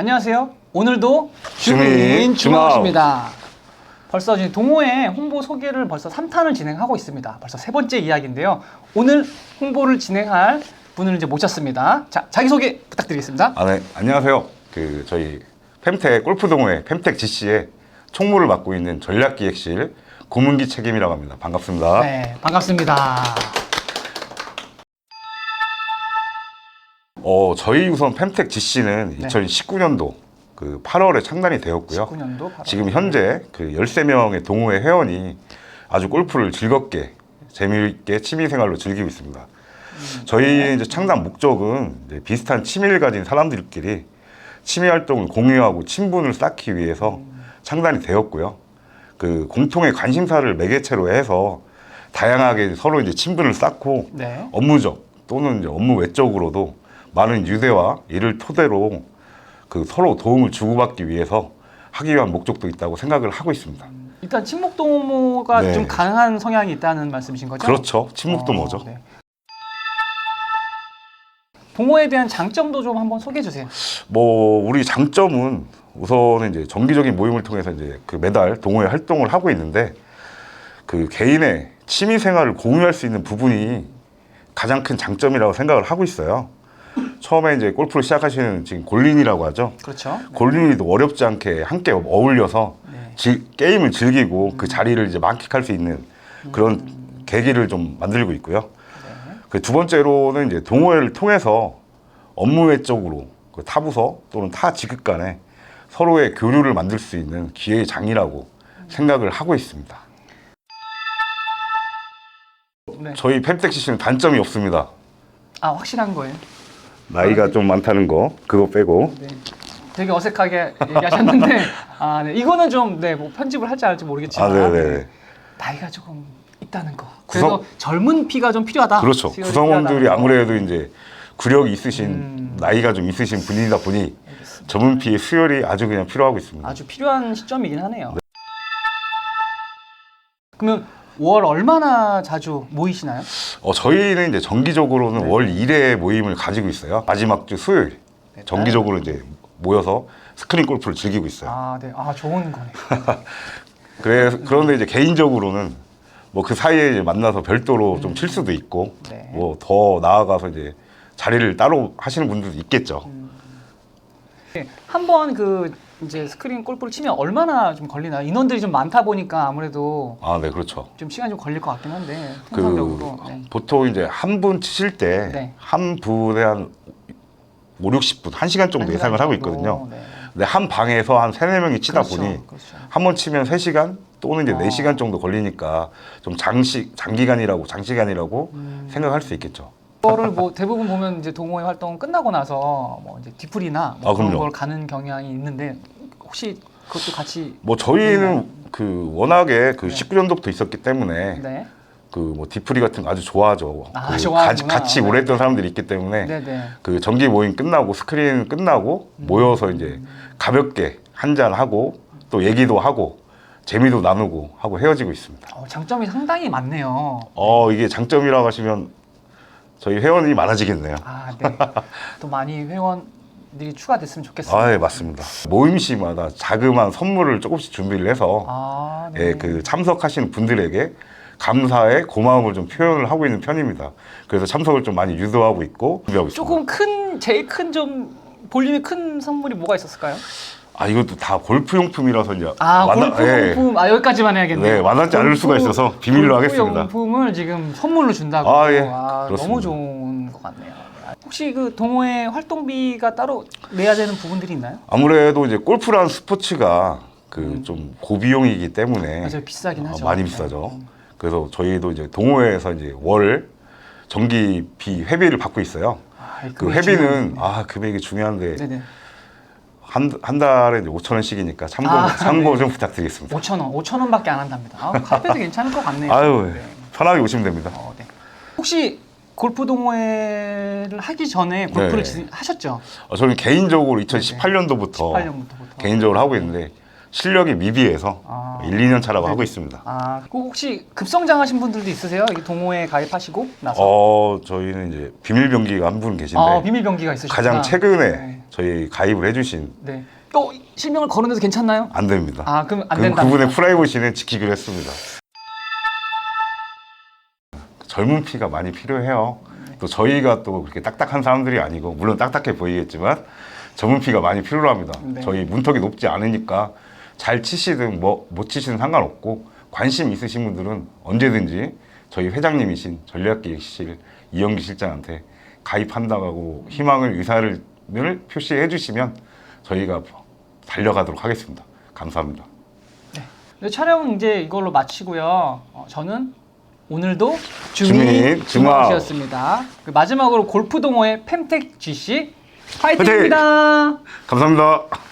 안녕하세요. 오늘도 주민. 주마우십니다. 벌써 이제 동호회 홍보 소개를 벌써 3탄을 진행하고 있습니다. 벌써 세 번째 이야기인데요. 오늘 홍보를 진행할 분을 이제 모셨습니다. 자, 자기 소개 부탁드리겠습니다. 아, 네. 안녕하세요. 그 저희 펜텍 골프 동호회 펜텍 GC의 총무를 맡고 있는 전략기획실 고문기 책임이라고 합니다. 반갑습니다. 네, 반갑습니다. 어, 저희 우선 펜텍 GC는 네. 2019년도 그 8월에 창단이 되었고요. 19년도 바로. 지금 현재 그 13명의 동호회 회원이 아주 골프를 즐겁게 재미있게 취미생활로 즐기고 있습니다. 저희 이제 창단 목적은 이제 비슷한 취미를 가진 사람들끼리 취미 활동을 공유하고 친분을 쌓기 위해서 창단이 되었고요. 그 공통의 관심사를 매개체로 해서 다양하게 서로 이제 친분을 쌓고 네. 업무적 또는 이제 업무 외적으로도 많은 유대와 이를 토대로 그 서로 도움을 주고받기 위해서 하기 위한 목적도 있다고 생각을 하고 있습니다. 일단 친목 동호가 네. 좀 강한 성향이 있다는 말씀이신 거죠? 그렇죠. 친목도 어, 뭐죠? 네. 동호회에 대한 장점도 좀 한번 소개해 주세요. 뭐 우리 장점은 우선은 이제 정기적인 모임을 통해서 이제 그 매달 동호회 활동을 하고 있는데 그 개인의 취미 생활을 공유할 수 있는 부분이 가장 큰 장점이라고 생각을 하고 있어요. 처음에 이제 골프를 시작하시는 지금 골린이라고 하죠. 그렇죠. 골린이도 어렵지 않게 함께 어울려서 네. 지- 게임을 즐기고 그 자리를 이제 만끽할 수 있는 그런 계기를 좀 만들고 있고요. 그 두 번째로는 이제 동호회를 통해서 업무 외적으로 그 타 부서 또는 타 직급 간에 서로의 교류를 만들 수 있는 기회의 장이라고 생각을 하고 있습니다. 네. 저희 펜텍시씨는 단점이 없습니다. 아 확실한 거예요. 나이가 좀 많다는 거 그거 빼고 네. 되게 어색하게 얘기하셨는데 아, 네. 이거는 좀 네, 뭐 편집을 할지 안 할지 아, 모르겠지만 네네. 네. 나이가 조금 있다는 거. 그래서 구성- 젊은 피가 좀 필요하다. 그렇죠. 구성원들이 필요하다는 거. 아무래도 이제 구력이 있으신 음. 나이가 좀 있으신 분이다 보니 전문 피의 수혈이 아주 그냥 필요하고 있습니다. 아주 필요한 시점이긴 하네요. 그러면 월 얼마나 자주 모이시나요? 어, 저희는 이제 정기적으로는 월 1회 모임을 가지고 있어요. 마지막 주 수요일 네, 정기적으로 이제 모여서 스크린 골프를 즐기고 있어요. 아, 네. 아, 좋은 거네. 그래 그런데 이제 개인적으로는 뭐 그 사이에 이제 만나서 별도로 좀 칠 수도 있고 네. 뭐 더 나아가서 이제 자리를 따로 하시는 분들도 있겠죠. 네, 한번 그 이제 스크린 골프를 치면 얼마나 좀 걸리나요? 인원들이 좀 많다 보니까 아무래도 아, 네, 그렇죠. 좀 시간이 좀 걸릴 것 같긴 한데 그 통상적으로 네. 보통 이제 한 분 치실 때 네. 한 분에 한 5, 60분, 1시간 정도 한 예상을 하고 정도, 있거든요. 네. 근데 한 방에서 한 3, 4명이 치다 그렇죠, 보니 그렇죠. 한 번 치면 3시간 또는 이제 어. 4시간 정도 걸리니까 좀 장시, 장기간이라고 장시간이라고 음. 생각할 수 있겠죠. 그거를 뭐 대부분 보면 이제 동호회 활동 끝나고 나서 뭐 이제 뒤풀이나 뭐 아, 그런 그럼요. 걸 가는 경향이 있는데 혹시 그것도 같이 뭐 저희는 그 워낙에 그 19년도부터 있었기 때문에 네. 그 뭐 디프리 같은 거 아주 좋아하죠. 아, 그 좋아하구나. 같이, 같이 네. 오래 했던 사람들이 있기 때문에 네, 네. 그 정기 모임 끝나고 스크린 끝나고 음. 모여서 이제 가볍게 한잔 하고 또 얘기도 하고 재미도 나누고 하고 헤어지고 있습니다. 어, 장점이 상당히 많네요. 어 이게 장점이라고 하시면 저희 회원이 많아지겠네요. 아, 네. 또 많이 회원들이 추가됐으면 좋겠습니다. 아, 예, 맞습니다. 모임 시마다 자그마한 선물을 조금씩 준비를 해서 아, 네. 예, 그 참석하시는 분들에게 감사의 고마움을 좀 표현을 하고 있는 편입니다. 그래서 참석을 좀 많이 유도하고 있고 준비하고 있습니다. 조금 큰 제일 큰 좀 볼륨이 큰 선물이 뭐가 있었을까요? 아 이것도 다 골프 용품이라서 이제 아, 완화- 골프 예. 용품. 아, 여기까지만 해야겠네요. 네, 만나지 않을 수가 있어서 비밀로 하겠습니다. 용품을 지금 선물로 준다고. 아, 예. 너무 그렇습니다. 좋은 것 같네요. 혹시 그 동호회 활동비가 따로 내야 되는 부분들이 있나요? 아무래도 이제 골프라는 스포츠가 그 좀 고비용이기 때문에 음. 맞아요. 비싸긴 어, 하죠. 많이 비싸죠. 그래서 저희도 이제 동호회에서 이제 월 정기비 회비를 받고 있어요. 아, 이그 금액이 회비는 중요하네. 아 금액이 중요한데 네네. 한, 한 달에 이제 5천 원씩이니까 참고 아, 참고 좀 부탁드리겠습니다. 5천 원, 5천 원밖에 안 한답니다. 아, 카페도 괜찮을 것 같네요. 아유 네. 편하게 오시면 됩니다. 어, 네. 혹시 골프 동호회를 하기 전에 골프를 네. 지- 하셨죠? 어, 저는 개인적으로 2018년도부터 18년부터. 개인적으로 하고 있는데 실력이 미비해서 아. 1, 2년 차라고 하고 있습니다. 아, 그 혹시 급성장하신 분들도 있으세요? 동호회 가입하시고 나서? 어, 저희는 이제 비밀 병기가 한 분 계신데 아, 비밀 병기가 있으시구나. 가장 최근에 네. 저희 가입을 해주신 네. 또 실명을 거론해도 괜찮나요? 안 됩니다. 아, 그럼 안 그, 된다. 그분의 프라이버시는 지키기로 했습니다. 젊은 피가 많이 필요해요. 또 저희가 또 그렇게 딱딱한 사람들이 아니고 물론 딱딱해 보이겠지만 젊은 피가 많이 필요합니다. 네. 저희 문턱이 높지 않으니까 잘 치시든 뭐 못 치시든 상관없고 관심 있으신 분들은 언제든지 저희 회장님이신 전략기획실 이영기 실장한테 가입 한다고 희망을 의사를 표시해 주시면 저희가 달려가도록 하겠습니다. 감사합니다. 네, 촬영 이제 이걸로 마치고요. 어, 저는 오늘도 주민. 주마우시였습니다. 그 마지막으로 골프 동호회 펜텍 GC 화이팅입니다. 감사합니다.